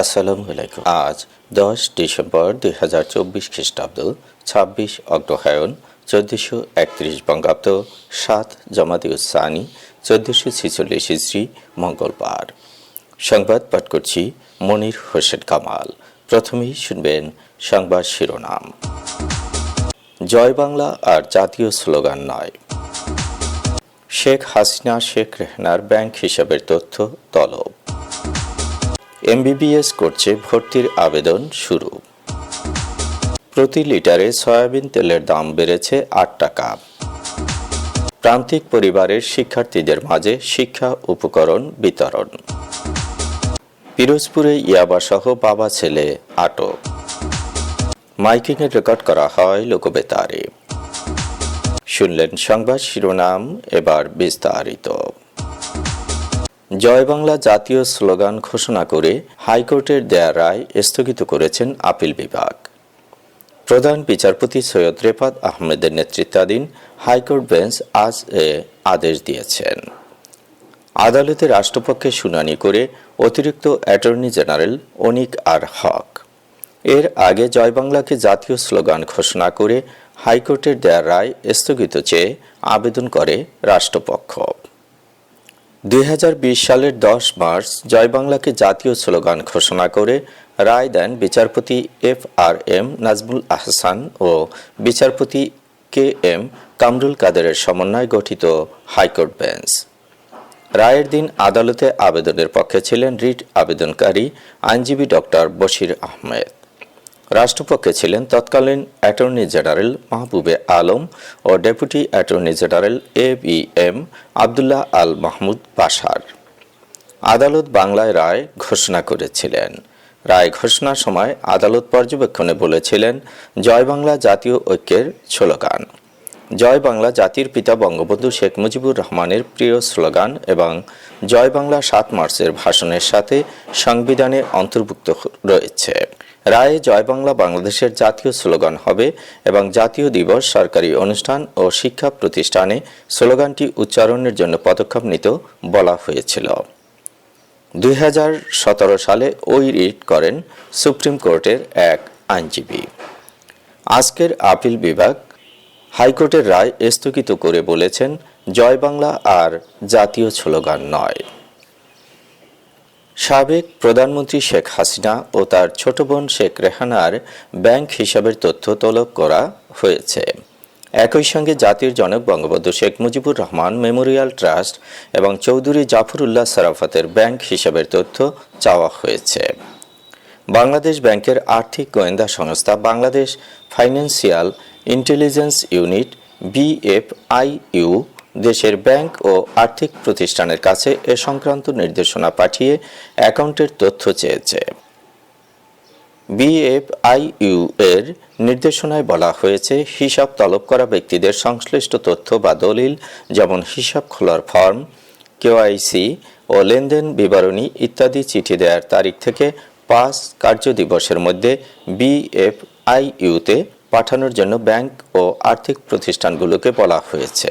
আসসালামু আলাইকুম। আজ দশ ডিসেম্বর দুই হাজার চব্বিশ খ্রিস্টাব্দ, ছাব্বিশ অগ্রহায়ণ, চোদ্দশো একত্রিশ বঙ্গাব্দ, সাত জামাতি উসানি চোদ্দশো ছিচল্লিশ ইসরি, মঙ্গলবার। সংবাদ পাঠ করছি মনির হোসেন কামাল। প্রথমেই শুনবেন সংবাদ শিরোনাম। জয় বাংলা আর জাতীয় স্লোগান নয়। শেখ হাসিনা, শেখ রেহনার ব্যাংক হিসাবের তথ্য তলব। এমবিবিএস করছে ভর্তির আবেদন শুরু। প্রতি লিটারে সয়াবিন তেলের দাম বেড়েছে আট টাকা। প্রান্তিক পরিবারের শিক্ষার্থীদের মাঝে শিক্ষা উপকরণ বিতরণ। পিরোজপুরে ইয়াবাসহ বাবা ছেলে আটক। মাইকিংয়ের রেকর্ড করা হয় লোকবেতারে। শুনলেন সংবাদ শিরোনাম, এবার বিস্তারিত। জয় বাংলা জাতীয় স্লোগান ঘোষণা করে হাইকোর্টের দেয়া রায় স্থগিত করেছেন আপিল বিভাগ। প্রধান বিচারপতি সৈয়দ রেফাত আহমেদের নেতৃত্বাধীন হাইকোর্ট বেঞ্চ আজ এ আদেশ দিয়েছেন। আদালতে রাষ্ট্রপক্ষে শুনানি করে অতিরিক্ত attorney general Anik R Haque. এর আগে জয় বাংলাকে জাতীয় স্লোগান ঘোষণা করে হাইকোর্টের দেয়া রায় স্থগিত চেয়ে আবেদন করে রাষ্ট্রপক্ষ। দুই হাজার বিশ সালের দশ মার্চ জয় বাংলাকে জাতীয় স্লোগান ঘোষণা করে রায় দেন বিচারপতি F R M Nazmul Ahsan ও বিচারপতি কে এম কামরুল কাদেরের সমন্বয়ে গঠিত হাইকোর্ট বেঞ্চ। রায়ের দিন আদালতে আবেদনের পক্ষে ছিলেন রিট আবেদনকারী আইনজীবী ডক্টর বশির আহমেদ। রাষ্ট্রপক্ষে ছিলেন তৎকালীন attorney general Mahbubey Alam O deputy attorney general A B M Abdullah Al Mahmud Basar আদালত বাংলায় রায় ঘোষণা করেছিলেন। রায় ঘোষণার সময় আদালত পর্যবেক্ষণে বলেছিলেন, জয় বাংলা জাতীয় ঐক্যের স্লোগান। জয় বাংলা জাতির পিতা বঙ্গবন্ধু শেখ মুজিবুর রহমানের প্রিয় স্লোগান এবং জয় বাংলা সাত মার্চের ভাষণের সাথে সংবিধানে অন্তর্ভুক্ত রয়েছে। রায়ে জয় বাংলা বাংলাদেশের জাতীয় স্লোগান হবে এবং জাতীয় দিবস সরকারি অনুষ্ঠান ও শিক্ষা প্রতিষ্ঠানে স্লোগানটি উচ্চারণের জন্য পদক্ষেপ নিতে বলা হয়েছিল। দুই হাজার সতেরো সালে ওই রিট করেন সুপ্রিম কোর্টের এক আইনজীবী। আজকের আপিল বিভাগ হাইকোর্টের রায় স্থগিত করে বলেছেন, জয় বাংলা আর জাতীয় স্লোগান নয়। সাবেক প্রধানমন্ত্রী শেখ হাসিনা ও তার ছোট বোন শেখ রেহানার ব্যাংক হিসাবের তথ্য তলব করা হয়েছে। একই সঙ্গে জাতির জনক বঙ্গবন্ধু শেখ মুজিবুর রহমান মেমোরিয়াল ট্রাস্ট এবং চৌধুরী জাফরুল্লাহ সারাফাতের ব্যাংক হিসাবের তথ্য চাওয়া হয়েছে। বাংলাদেশ ব্যাংকের আর্থিক গোয়েন্দা সংস্থা Bangladesh financial intelligence unit, BFIU দেশের ব্যাংক ও আর্থিক প্রতিষ্ঠানের কাছে এ সংক্রান্ত নির্দেশনা পাঠিয়ে অ্যাকাউন্টের তথ্য চেয়েছে। বিএফআইইউ এর নির্দেশনায় বলা হয়েছে, হিসাব তলব করা ব্যক্তিদের সংশ্লিষ্ট তথ্য বা দলিল যেমন হিসাব খোলার ফর্ম কেওআইসি ও লেনদেন বিবরণী ইত্যাদি চিঠি দেওয়ার তারিখ থেকে পাঁচ কার্য দিবসের মধ্যে বিএফআইইউতে পাঠানোর জন্য ব্যাংক ও আর্থিক প্রতিষ্ঠানগুলোকে বলা হয়েছে।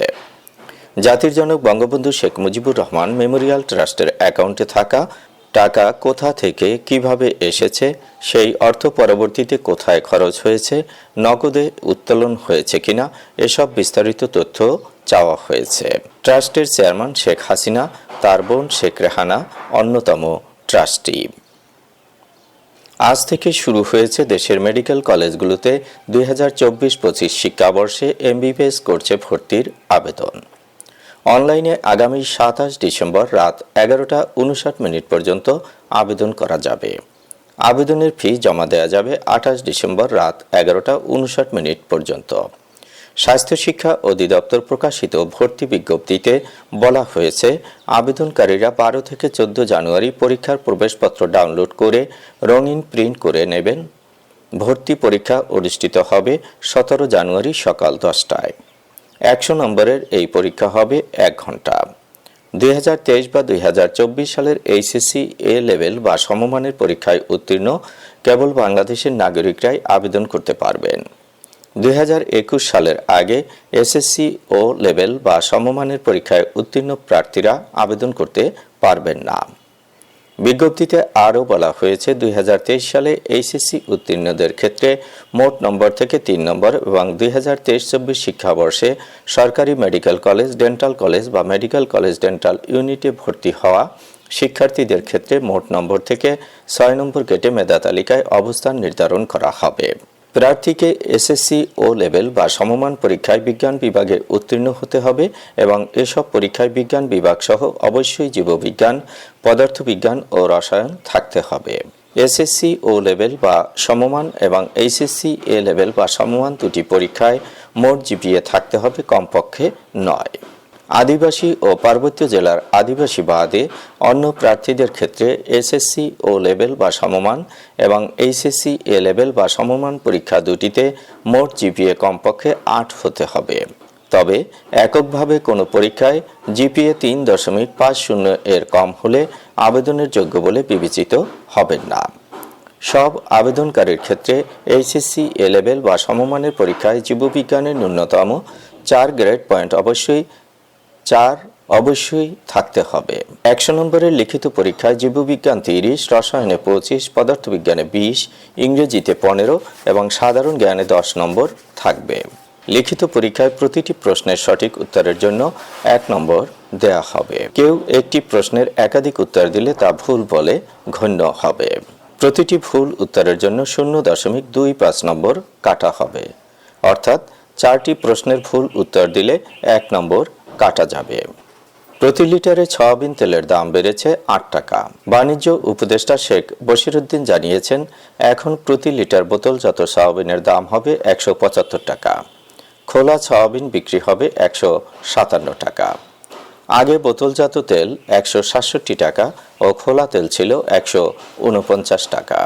জাতির জনক বঙ্গবন্ধু শেখ মুজিবুর রহমান মেমোরিয়াল ট্রাস্টের অ্যাকাউন্টে থাকা টাকা কোথা থেকে কীভাবে এসেছে, সেই অর্থ পরবর্তীতে কোথায় খরচ হয়েছে, নগদে উত্তোলন হয়েছে কিনা, এসব বিস্তারিত তথ্য চাওয়া হয়েছে। ট্রাস্টের চেয়ারম্যান শেখ হাসিনা, তার বোন শেখ রেহানা অন্যতম ট্রাস্টি। আজ থেকে শুরু হয়েছে দেশের মেডিকেল কলেজগুলোতে দুই হাজার চব্বিশ পঁচিশ শিক্ষাবর্ষে এমবিবিএস করছে ভর্তির আবেদন। অনলাইনে আগামী সাতাশ ডিসেম্বর রাত এগারোটা উনষাট মিনিট পর্যন্ত আবেদন করা যাবে। আবেদনের ফি জমা দেওয়া যাবে আঠাশ ডিসেম্বর রাত এগারোটা উনষাট মিনিট পর্যন্ত। স্বাস্থ্য শিক্ষা অধিদপ্তর প্রকাশিত ভর্তি বিজ্ঞপ্তিতে বলা হয়েছে, আবেদনকারীরা বারো থেকে চোদ্দ জানুয়ারি পরীক্ষার প্রবেশপত্র ডাউনলোড করে রঙিন প্রিন্ট করে নেবেন। ভর্তি পরীক্ষা অনুষ্ঠিত হবে সতেরো জানুয়ারি সকাল দশটায়। একশো নম্বরের এই পরীক্ষা হবে এক ঘণ্টা। দুই হাজার তেইশ বা দুই হাজার চব্বিশ সালের এইচএসসি এ লেভেল বা সমমানের পরীক্ষায় উত্তীর্ণ কেবল বাংলাদেশের নাগরিকরাই আবেদন করতে পারবেন। দুই হাজার একুশ সালের আগে এসএসসি ও লেভেল বা সমমানের পরীক্ষায় উত্তীর্ণ প্রার্থীরা আবেদন করতে পারবেন না। বিজ্ঞপ্তিতে আরও বলা হয়েছে, দুই হাজার তেইশ সালে এইচএসসি উত্তীর্ণদের ক্ষেত্রে মোট নম্বর থেকে তিন নম্বর এবং দুই হাজার তেইশ চব্বিশ শিক্ষাবর্ষে সরকারি মেডিকেল কলেজ, ডেন্টাল কলেজ বা মেডিকেল কলেজ ডেন্টাল ইউনিটে ভর্তি হওয়া শিক্ষার্থীদের ক্ষেত্রে মোট নম্বর থেকে ছয় নম্বর গেটে মেধা তালিকায় অবস্থান নির্ধারণ করা হবে। প্রার্থীকে এসএসসি ও লেভেল বা সমমান পরীক্ষায় বিজ্ঞান বিভাগে উত্তীর্ণ হতে হবে এবং এসব পরীক্ষায় বিজ্ঞান বিভাগ সহ অবশ্যই জীববিজ্ঞান, পদার্থবিজ্ঞান ও রসায়ন থাকতে হবে। এসএসসি ও লেভেল বা সমমান এবং এইচএসসি এ লেভেল বা সমমান দুটি পরীক্ষায় মোট জিপিএ থাকতে হবে কমপক্ষে নয়। আদিবাসী ও পার্বত্য জেলার আদিবাসী বাদে অন্য প্রার্থীদের ক্ষেত্রে এসএসসি ও লেভেল বা সমমান এবং এইচএসসি এ লেভেল বা সমমান পরীক্ষা দুটিতে মোট জিপিএ কমপক্ষে আট হতে হবে। তবে এককভাবে কোনো পরীক্ষায় জিপিএ তিন দশমিক পাঁচ শূন্য এর কম হলে আবেদনের যোগ্য বলে বিবেচিত হবেন না। সব আবেদনকারীর ক্ষেত্রে এইচএসসি এ লেভেল বা সমমানের পরীক্ষায় জীববিজ্ঞানের ন্যূনতম চার গ্রেড পয়েন্ট অবশ্যই চার অবশ্যই থাকতে হবে। একশো নম্বরের লিখিত পরীক্ষায় জীববিজ্ঞান তিরিশ, রসায়নে পঁচিশ, পদার্থবিজ্ঞানে বিশ, ইংরেজিতে পনেরো এবং সাধারণ জ্ঞানে দশ নম্বর থাকবে। লিখিত পরীক্ষায় প্রতিটি প্রশ্নের সঠিক উত্তরের জন্য এক নম্বর দেয়া হবে। কেউ একটি প্রশ্নের একাধিক উত্তর দিলে তা ভুল বলে গণ্য হবে। প্রতিটি ভুল উত্তরের জন্য শূন্য দশমিক দুই পাঁচ নম্বর কাটা হবে। অর্থাৎ চারটি প্রশ্নের ভুল উত্তর দিলে এক নম্বর কাটা যাবে। প্রতি লিটারে সয়াবিন তেলের দাম বেড়েছে আট টাকা। বাণিজ্য উপদেষ্টা শেখ বশিরুদ্দিন জানিয়েছেন, এখন প্রতি লিটার বোতলজাত সয়াবিনের দাম হবে একশো পঁচাত্তর টাকা। খোলা সয়াবিন বিক্রি হবে একশো সাতান্ন টাকা। আগে বোতলজাত তেল একশো সাতষট্টি টাকা ও খোলা তেল ছিল একশো উনপঞ্চাশ টাকা।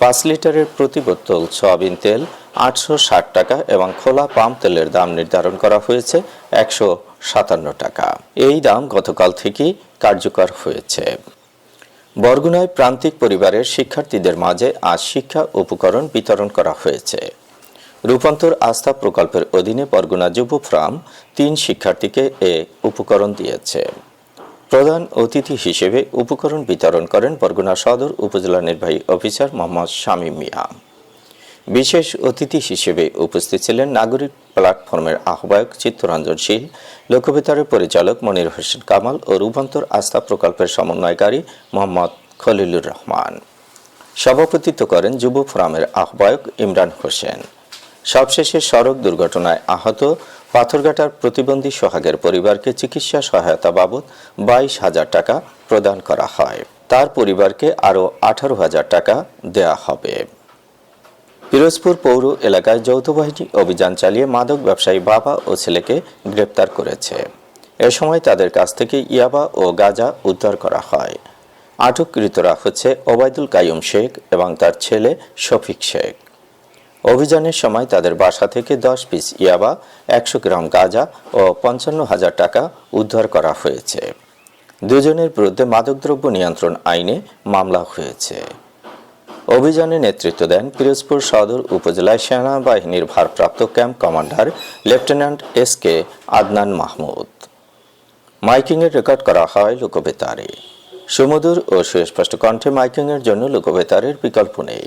পাঁচ লিটারের প্রতি বোতল সয়াবিন তেল, আটশো ষাট টাকা এবং খোলা পাম তেলের দাম নির্ধারণ করা হয়েছে একশো সাতান্ন টাকা। এই দাম গতকাল থেকেই কার্যকর হয়েছে। বরগুনায় প্রান্তিক পরিবারের শিক্ষার্থীদের মাঝে আজ শিক্ষা উপকরণ বিতরণ করা হয়েছে। রূপান্তর আস্থা প্রকল্পের অধীনে বরগুনা যুব ফ্রাম তিন শিক্ষার্থীকে এ উপকরণ দিয়েছে। প্রধান অতিথি হিসেবে উপকরণ বিতরণ করেন বরগুনা সদর উপজেলা নির্বাহী অফিসার মোহাম্মদ শামীম মিয়া। বিশেষ অতিথি হিসেবে উপস্থিত ছিলেন নাগরিক প্ল্যাটফর্মের আহ্বায়ক চিত্তরঞ্জন শীল লোকবেতারের পরিচালক মনির হোসেন কামাল ও রূপান্তর আস্থা প্রকল্পের সমন্বয়কারী মোহাম্মদ খলিলুর রহমান। সভাপতিত্ব করেন যুব ফোরামের আহ্বায়ক ইমরান হোসেন। সবশেষে সড়ক দুর্ঘটনায় আহত পাথরঘাটার প্রতিবন্ধী সোহাগের পরিবারকে চিকিৎসা সহায়তা বাবদ বাইশ হাজার টাকা প্রদান করা হয়। তার পরিবারকে আরও আঠারো হাজার টাকা দেয়া হবে। পিরোজপুর পৌর এলাকায় যৌথ বাহিনী অভিযান চালিয়ে মাদক ব্যবসায়ী বাবা ও ছেলেকে গ্রেপ্তার করেছে। এ সময় তাদের কাছ থেকে ইয়াবা ও গাজা উদ্ধার করা হয়। আটককৃতরা হচ্ছে ওবায়দুল কাইয়ুম শেখ এবং তার ছেলে শফিক শেখ। অভিযানের সময় তাদের বাসা থেকে দশ পিস ইয়াবা, একশো গ্রাম গাঁজা ও পঞ্চান্ন হাজার টাকা উদ্ধার করা হয়েছে। দুজনের বিরুদ্ধে মাদকদ্রব্য নিয়ন্ত্রণ আইনে মামলা হয়েছে। অভিযানে নেতৃত্ব দেন পিরোজপুর সদর উপজেলায় সেনাবাহিনীর ভারপ্রাপ্ত camp commander lieutenant S K Adnan Mahmud. মাইকিংয়ের record করা হয় লোকবেতারে। সুমধুর ও সুস্পষ্ট কণ্ঠে মাইকিংয়ের জন্য লোকবেতারের বিকল্প নেই।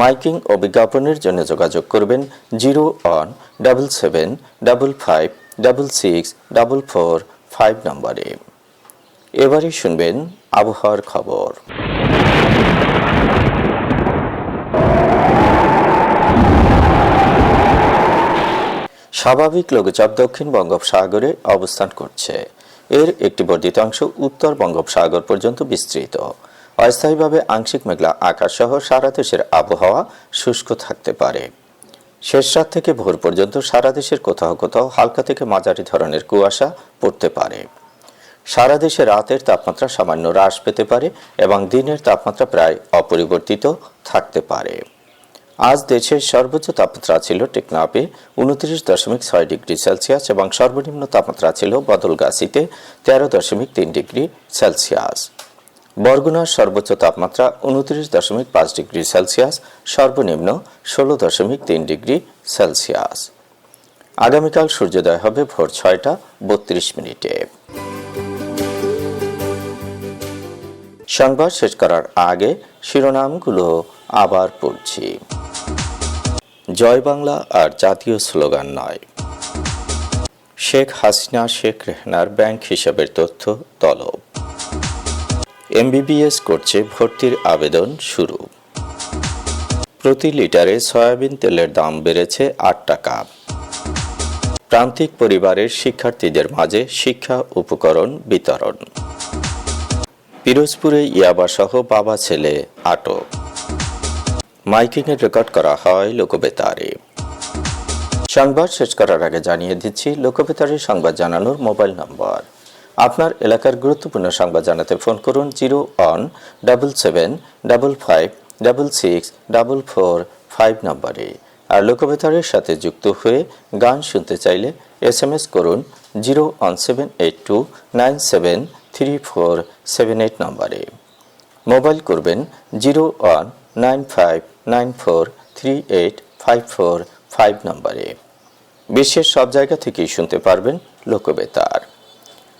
মাইকিং ও বিজ্ঞাপনের জন্য যোগাযোগ করবেন zero one double seven double five double six double four five নম্বরে। এবারে শুনবেন আবহাওয়ার খবর। স্বাভাবিক লঘুচাপ দক্ষিণ বঙ্গোপসাগরে অবস্থান করছে। এর একটি বর্ধিত অংশ উত্তর বঙ্গোপসাগর পর্যন্ত বিস্তৃত। অস্থায়ীভাবে আংশিক মেঘলা আকাশ সহ সারা দেশের আবহাওয়া শুষ্ক থাকতে পারে। শেষ রাত থেকে ভোর পর্যন্ত সারা দেশের কোথাও কোথাও হালকা থেকে মাঝারি ধরনের কুয়াশা পড়তে পারে। সারা দেশে রাতের তাপমাত্রা সামান্য হ্রাস পেতে পারে এবং দিনের তাপমাত্রা প্রায় অপরিবর্তিত থাকতে পারে। আজ দেশের সর্বোচ্চ তাপমাত্রা ছিল টেকনাপে উনত্রিশ দশমিক ছয় ডিগ্রি সেলসিয়াস এবং সর্বনিম্ন তাপমাত্রা ছিল বদলগাছিতে তেরো দশমিক তিন ডিগ্রি সেলসিয়াস। বরগুনার সর্বোচ্চ তাপমাত্রা উনত্রিশ দশমিক পাঁচ ডিগ্রি সেলসিয়াস, সর্বনিম্ন ষোলো দশমিক তিন ডিগ্রি সেলসিয়াস। আগামীকাল সূর্যোদয় হবে ভোর ছয়টা বত্রিশ মিনিটে। সংবাদ শেষ করার আগে শিরোনামগুলো আবার পড়ছি। জয় বাংলা আর জাতীয় স্লোগান নয়। শেখ হাসিনা, শেখ রেহনার ব্যাংক হিসাবের তথ্য, তলব। এমবিবিএস করছে ভর্তির আবেদন শুরু। প্রতি লিটারে সয়াবিন তেলের দাম বেড়েছে আট টাকা। প্রান্তিক পরিবারের শিক্ষার্থীদের মাঝে শিক্ষা উপকরণ বিতরণ। পিরোজপুরে ইয়াবাসহ বাবা ছেলে আটক। মাইকিংয়ের রেকর্ড করা হয় লোকবেতারে। সংবাদ শেষ করার আগে জানিয়ে দিচ্ছি, লোকবেতারে সংবাদ জানানোর মোবাইল নম্বর। আপনার এলাকার গুরুত্বপূর্ণ সংবাদ জানাতে ফোন করুন zero one double seven double five double six double four five নম্বরে। আর লোকবেতারের সাথে যুক্ত হয়ে গান শুনতে চাইলে এস এম এস করুন zero one seven eight two nine seven three four seven eight নম্বরে। মোবাইল করবেন zero one nine five nine four three eight five four five নম্বরে। বিশ্বের সব জায়গা থেকেই শুনতে পারবেন Lokobetar.